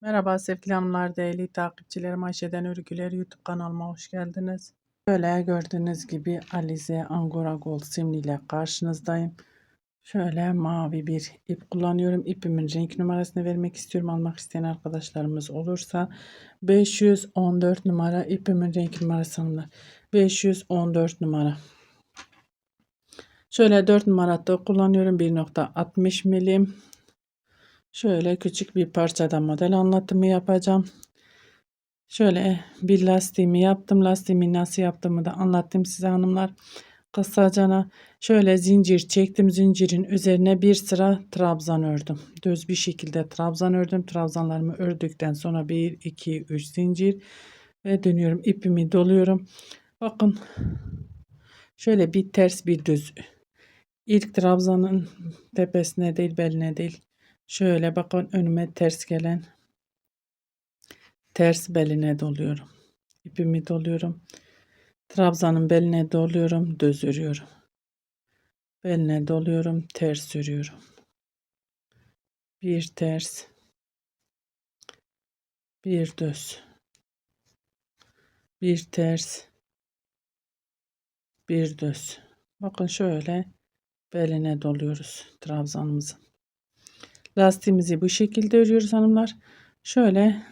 Merhaba sevgili hanımlar, değerli takipçilerim Ayşe'den Örgüler YouTube kanalıma hoş geldiniz. Böyle gördüğünüz gibi Alize Angora Gold simli ile karşınızdayım. Şöyle mavi bir ip kullanıyorum. İpimin renk numarasını vermek istiyorum. Almak isteyen arkadaşlarımız olursa 514 numara ipimin renk numarasını 514 numara. Şöyle 4 numarada kullanıyorum. 1.60 milim. Şöyle küçük bir parçada model anlatımı yapacağım. Şöyle bir lastiğimi yaptım. Lastiğimi nasıl yaptığımı da anlattım size hanımlar. Kısacana şöyle zincir çektim. Zincirin üzerine bir sıra trabzan ördüm. Düz bir şekilde trabzan ördüm. Trabzanlarımı ördükten sonra 1, 2, 3 zincir ve dönüyorum. ipimi doluyorum. Bakın şöyle bir ters bir düz. İlk trabzanın tepesine değil beline değil Şöyle bakın önüme ters gelen ters beline doluyorum. İpimi doluyorum. Trabzanın beline doluyorum, düz örüyorum. Beline doluyorum, ters örüyorum. Bir ters, bir düz. Bir ters, bir düz. Bakın şöyle beline doluyoruz trabzanımızın. Lastiğimizi bu şekilde örüyoruz hanımlar. Şöyle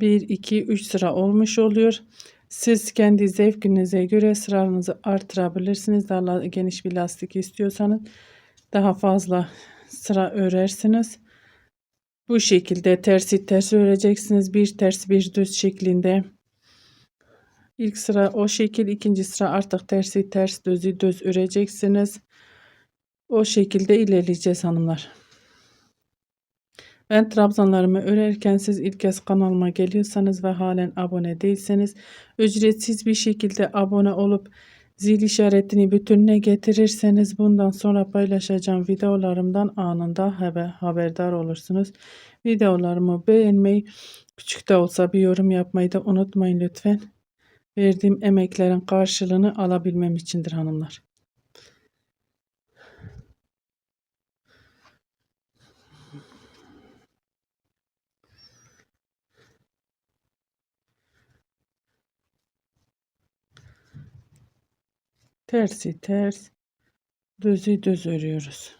1 2 3 sıra olmuş oluyor. Siz kendi zevkinize göre sıranızı artırabilirsiniz. Daha geniş bir lastik istiyorsanız daha fazla sıra örersiniz. Bu şekilde tersi ters öreceksiniz. Bir ters bir düz şeklinde. İlk sıra o şekil, ikinci sıra artık tersi ters düzü düz öreceksiniz. O şekilde ilerleyeceğiz hanımlar. Ben trabzanlarımı örerken siz ilk kez kanalıma geliyorsanız ve halen abone değilseniz ücretsiz bir şekilde abone olup zil işaretini bütününe getirirseniz bundan sonra paylaşacağım videolarımdan anında haber, haberdar olursunuz. Videolarımı beğenmeyi, küçük de olsa bir yorum yapmayı da unutmayın lütfen. Verdiğim emeklerin karşılığını alabilmem içindir hanımlar. Tersi ters düzü düz örüyoruz.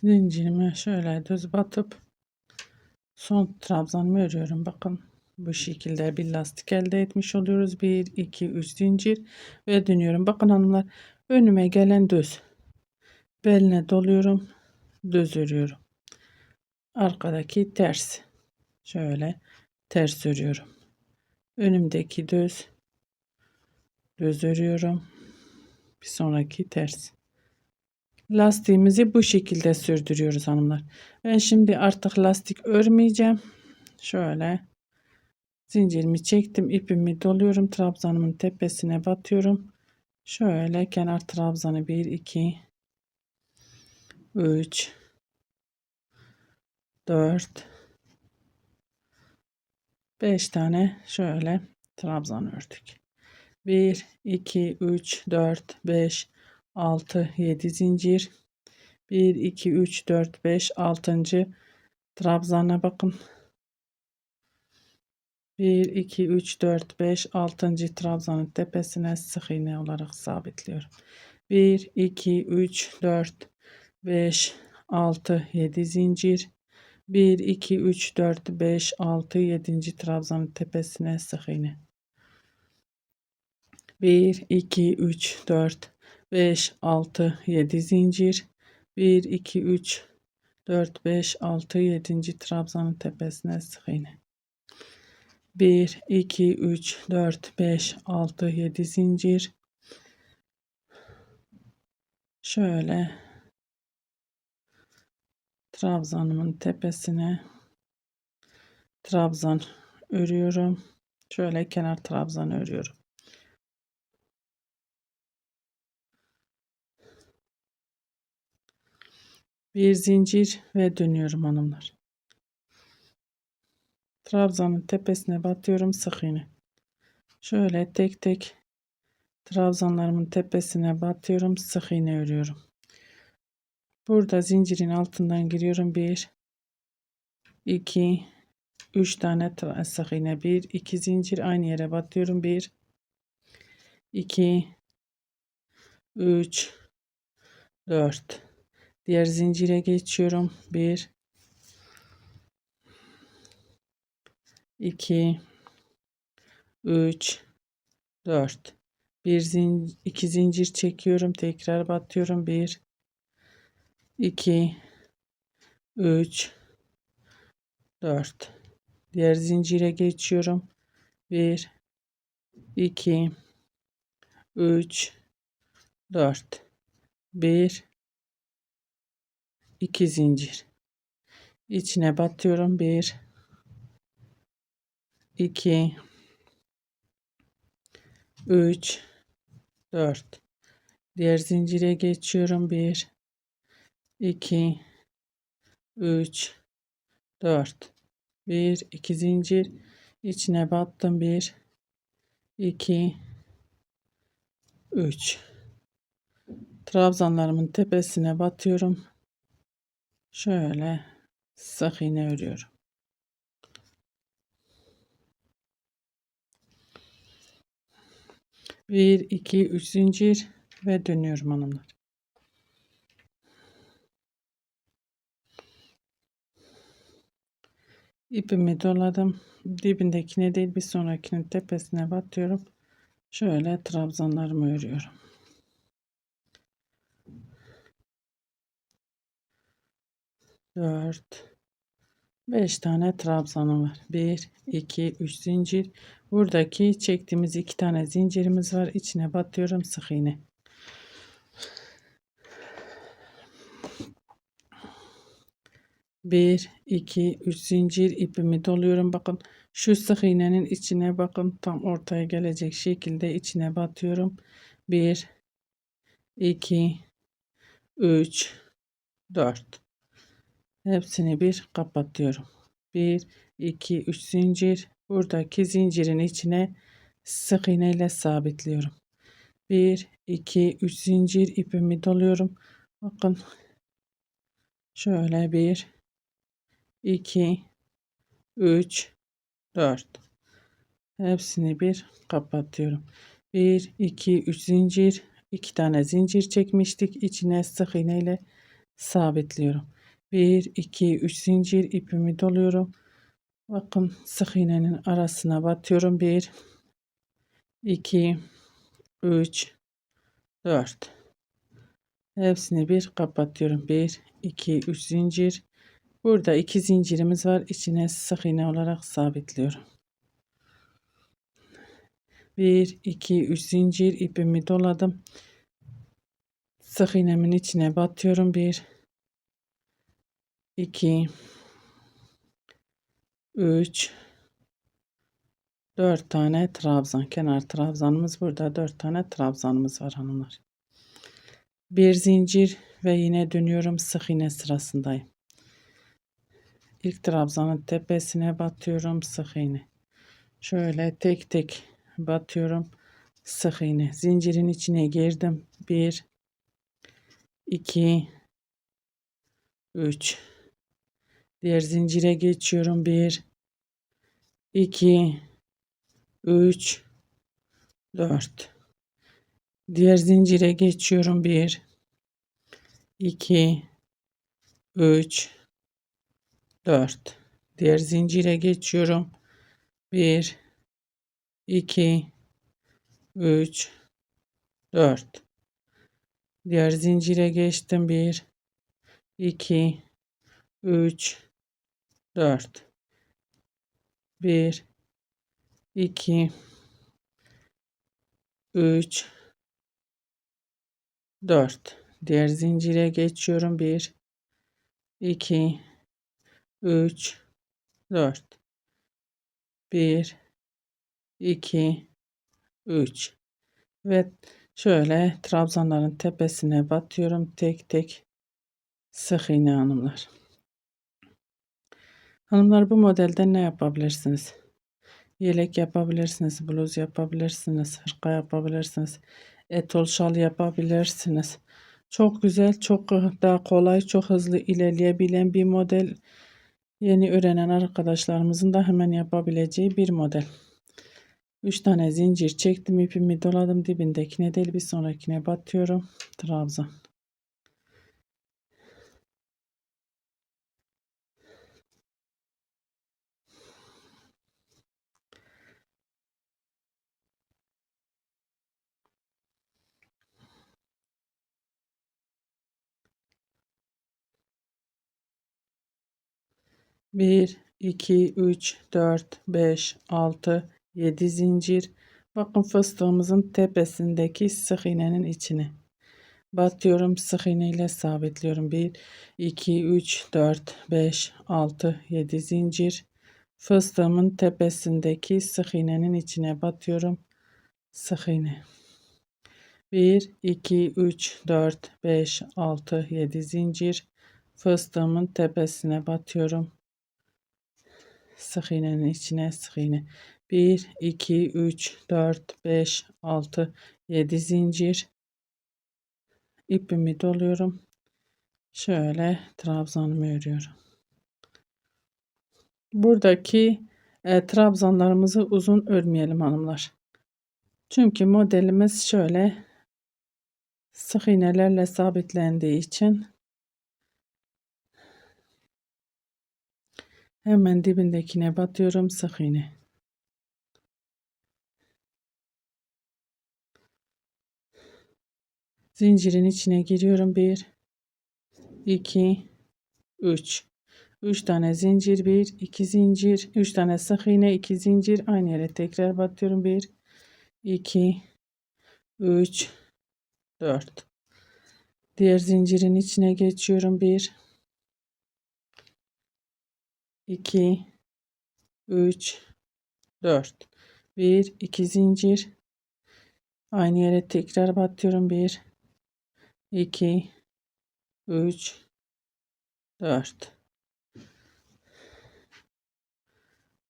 zincirime şöyle düz batıp son trabzanımı örüyorum. Bakın bu şekilde bir lastik elde etmiş oluyoruz. 1 2 3 zincir ve dönüyorum. Bakın hanımlar önüme gelen düz. Beline doluyorum düz örüyorum. Arkadaki ters. Şöyle ters örüyorum. Önümdeki düz düz örüyorum. Bir sonraki ters lastiğimizi bu şekilde sürdürüyoruz hanımlar. Ben şimdi artık lastik örmeyeceğim. Şöyle zincirimi çektim. ipimi doluyorum. Trabzanımın tepesine batıyorum. Şöyle kenar trabzanı 1 2 3 4 5 tane şöyle trabzan ördük. 1 2 3 4 5 6 7 zincir 1 2 3 4 5 6. trabzana bakın 1 2 3 4 5 6. trabzanın tepesine sık iğne olarak sabitliyorum 1 2 3 4 5 6 7 zincir 1 2 3 4 5 6 7. trabzanın tepesine sık iğne 1 2 3 4 5 6 7 zincir. 1 2 3 4 5 6 7. trabzanın tepesine sık iğne. 1 2 3 4 5 6 7 zincir. Şöyle trabzanımın tepesine trabzan örüyorum. Şöyle kenar trabzan örüyorum Bir zincir ve dönüyorum hanımlar. Trabzanın tepesine batıyorum sık iğne. Şöyle tek tek trabzanlarımın tepesine batıyorum sık iğne örüyorum. Burada zincirin altından giriyorum. 1 2 3 tane sık iğne 1 2 zincir aynı yere batıyorum. 1 2 3 4 diğer zincire geçiyorum. 1 2 3 4 bir zincir iki zincir çekiyorum. Tekrar batıyorum. 1 2 3 4 diğer zincire geçiyorum. 1 2 3 4 1 2 zincir. İçine batıyorum. 1 2 3 4 diğer zincire geçiyorum. 1 2 3 4 1 2 zincir. İçine battım. 1 2 3 trabzanlarımın tepesine batıyorum şöyle sık iğne örüyorum Bir, iki, üç zincir ve dönüyorum hanımlar. ipimi doladım. Dibindekine değil bir sonrakinin tepesine batıyorum. Şöyle trabzanlarımı örüyorum. Dört, beş tane trabzanım var. Bir, iki, üç zincir. Buradaki çektiğimiz iki tane zincirimiz var. İçine batıyorum sık iğne. 1 2 3 zincir ipimi doluyorum bakın şu sık iğnenin içine bakın tam ortaya gelecek şekilde içine batıyorum 1 2 3 4 hepsini bir kapatıyorum. 1 2 3 zincir. Buradaki zincirin içine sık iğne ile sabitliyorum. 1 2 3 zincir ipimi doluyorum. Bakın. Şöyle bir 2 3 4 hepsini bir kapatıyorum. 1 2 3 zincir. 2 tane zincir çekmiştik. İçine sık iğne ile sabitliyorum 1 2 3 zincir ipimi doluyorum bakın sık iğnenin arasına batıyorum 1 2 3 4 hepsini bir kapatıyorum 1 2 3 zincir Burada iki zincirimiz var. İçine sık iğne olarak sabitliyorum. 1 2 3 zincir ipimi doladım. Sık iğnemin içine batıyorum. 1 2 3 4 tane trabzan kenar trabzanımız burada 4 tane trabzanımız var hanımlar. Bir zincir ve yine dönüyorum sık iğne sırasındayım. İlk trabzanın tepesine batıyorum sık iğne. Şöyle tek tek batıyorum sık iğne. Zincirin içine girdim. 1 2 3 Diğer zincire geçiyorum. 1 2 3 4 Diğer zincire geçiyorum. 1 2 3 4 diğer zincire geçiyorum. 1 2 3 4 diğer zincire geçtim. 1 2 3 4 1 2 3 4 diğer zincire geçiyorum. 1 2 3 4 1 2 3 ve şöyle trabzanların tepesine batıyorum. Tek tek sık iğne hanımlar. Hanımlar bu modelden ne yapabilirsiniz? Yelek yapabilirsiniz, bluz yapabilirsiniz, hırka yapabilirsiniz, etol şal yapabilirsiniz. Çok güzel, çok da kolay, çok hızlı ilerleyebilen bir model. Yeni öğrenen arkadaşlarımızın da hemen yapabileceği bir model. 3 tane zincir çektim, ipimi doladım dibindekine değil bir sonrakine batıyorum. Trabzan. Bir, iki, üç, dört, beş, altı, yedi zincir. Bakın fıstığımızın tepesindeki sık iğnenin içine batıyorum. Sık iğne ile sabitliyorum. 1, 2, 3, 4, 5, 6, 7 zincir. Fıstığımın tepesindeki sık iğnenin içine batıyorum. Sık iğne. 1, 2, 3, 4, 5, 6, 7 zincir. Fıstığımın tepesine batıyorum. Sık iğnenin içine sık iğne. 1, 2, 3, 4, 5, 6, 7 zincir. İpimi doluyorum. Şöyle trabzanımı örüyorum. Buradaki e, trabzanlarımızı uzun örmeyelim hanımlar. Çünkü modelimiz şöyle sık iğnelerle sabitlendiği için hemen dibindekine batıyorum sık iğne. Zincirin içine giriyorum. 1 2 3 3 tane zincir 1 2 zincir. 3 tane sık iğne 2 zincir. Aynı yere tekrar batıyorum. 1 2 3 4 diğer zincirin içine geçiyorum. 1 2 3 4 1 2 zincir. Aynı yere tekrar batıyorum. 1 2 3 4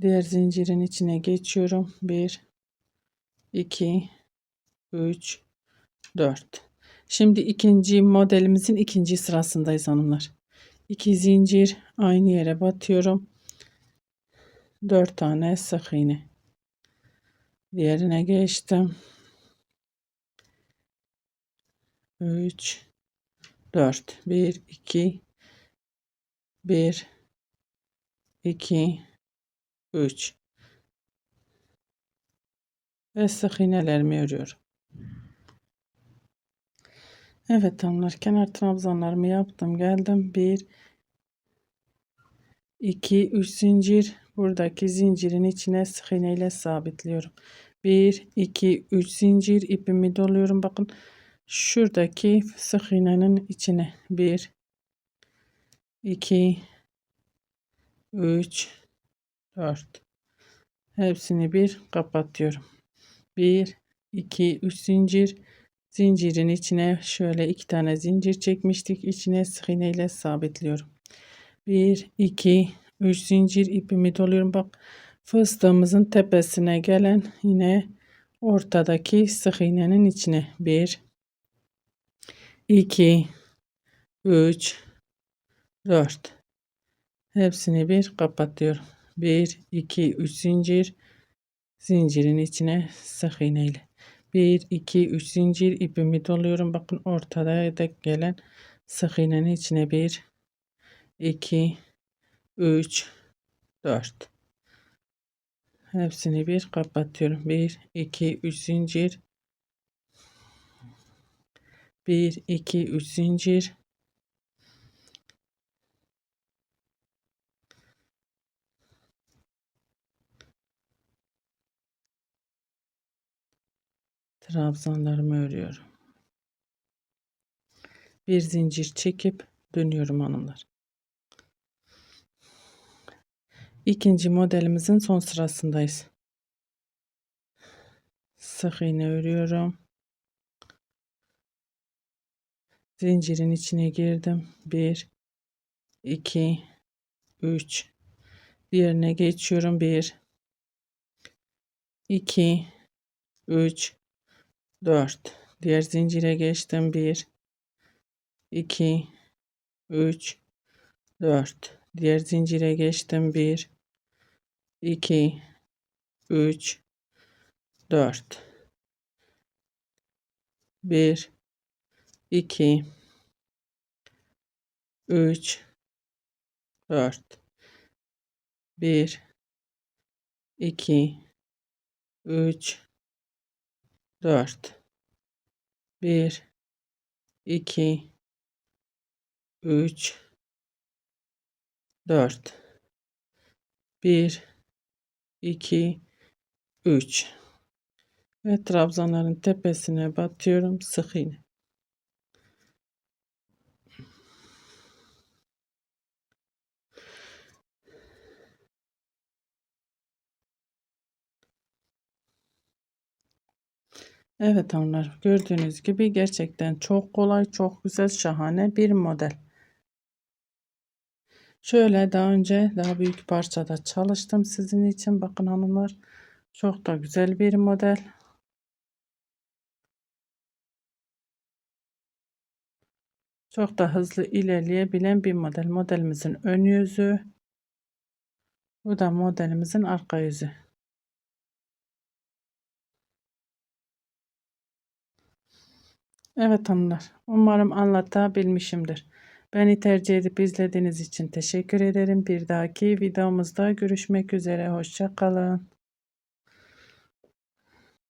diğer zincirin içine geçiyorum. 1 2 3 4 şimdi ikinci modelimizin ikinci sırasındayız hanımlar 2 zincir aynı yere batıyorum. 4 tane sık iğne. Diğerine geçtim. 3 4 1 2 1 2 3 ve sık iğnelerimi örüyorum. Evet hanımlar kenar trabzanlarımı yaptım. Geldim. 1 2 3 zincir. Buradaki zincirin içine sık iğne ile sabitliyorum. 1 2 3 zincir. İpimi doluyorum. Bakın şuradaki sık iğnenin içine. 1 2 3 4 hepsini bir kapatıyorum. 1 2 3 zincir zincirin içine şöyle iki tane zincir çekmiştik. İçine sık iğne sabitliyorum. 1 2 3 zincir ipimi doluyorum. Bak fıstığımızın tepesine gelen yine ortadaki sık iğnenin içine. 1 2 3 4 hepsini bir kapatıyorum. 1 2 3 zincir zincirin içine sık iğne ile 1 2 3 zincir ipimi doluyorum. Bakın ortada da gelen sık iğnenin içine 1 2 3 4 hepsini bir kapatıyorum. 1 2 3 zincir. 1 2 3 zincir trabzanlarımı örüyorum. Bir zincir çekip dönüyorum hanımlar. İkinci modelimizin son sırasındayız. Sık iğne örüyorum. Zincirin içine girdim. 1 2 3 Diğerine geçiyorum. 1 2 3 4 Diğer zincire geçtim. 1 2 3 4 Diğer zincire geçtim. 1 2 3 4 1 2 3 4 1 2 3 4 1 2 3 4 1 2 3 ve trabzanların tepesine batıyorum. Sık iğne Evet hanımlar gördüğünüz gibi gerçekten çok kolay çok güzel şahane bir model. Şöyle daha önce daha büyük parçada çalıştım sizin için bakın hanımlar çok da güzel bir model. Çok da hızlı ilerleyebilen bir model. Modelimizin ön yüzü. Bu da modelimizin arka yüzü. Evet hanımlar. Umarım anlatabilmişimdir. Beni tercih edip izlediğiniz için teşekkür ederim. Bir dahaki videomuzda görüşmek üzere. Hoşça kalın.